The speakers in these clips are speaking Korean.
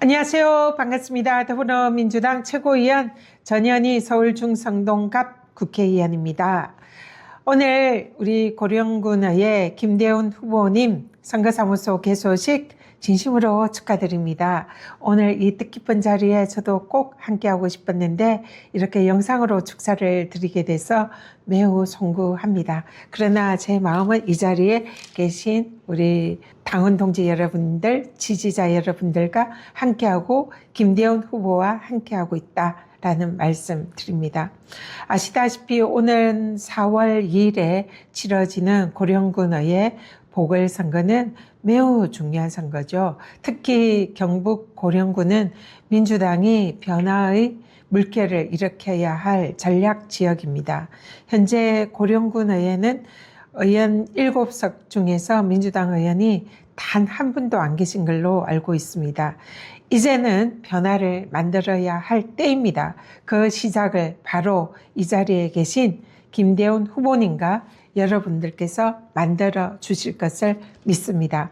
안녕하세요. 반갑습니다. 더불어민주당 최고위원 전현희 서울 중성동갑 국회의원입니다. 오늘 우리 고령군의 김대훈 후보님 선거사무소 개소식 진심으로 축하드립니다. 오늘 이 뜻깊은 자리에 저도 꼭 함께하고 싶었는데 이렇게 영상으로 축사를 드리게 돼서 매우 송구합니다. 그러나 제 마음은 이 자리에 계신 우리 당원 동지 여러분들, 지지자 여러분들과 함께하고 김대훈 후보와 함께하고 있다. 라는 말씀 드립니다. 아시다시피 오늘 4월 2일에 치러지는 고령군의 보궐 선거는 매우 중요한 선거죠. 특히 경북 고령군은 민주당이 변화의 물결을 일으켜야 할 전략 지역입니다. 현재 고령군 의회는 의원 7석 중에서 민주당 의원이 단 한 분도 안 계신 걸로 알고 있습니다. 이제는 변화를 만들어야 할 때입니다. 그 시작을 바로 이 자리에 계신 김대훈 후보님과 여러분들께서 만들어 주실 것을 믿습니다.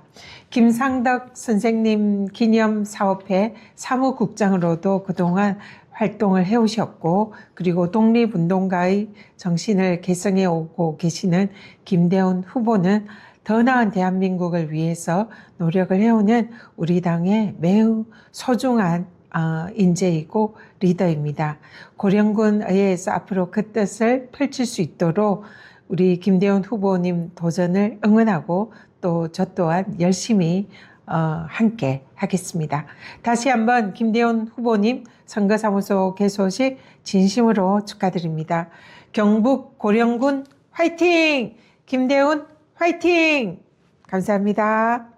김상덕 선생님 기념 사업회 사무국장으로도 그동안 활동을 해오셨고 그리고 독립운동가의 정신을 개성해 오고 계시는 김대훈 후보는 더 나은 대한민국을 위해서 노력을 해오는 우리 당의 매우 소중한 어, 인재이고 리더입니다. 고령군 의회에서 앞으로 그 뜻을 펼칠 수 있도록 우리 김대훈 후보님 도전을 응원하고 또 저 또한 열심히 어, 함께 하겠습니다. 다시 한번 김대훈 후보님 선거사무소 개소식 진심으로 축하드립니다. 경북 고령군 화이팅! 김대훈 화이팅! 감사합니다.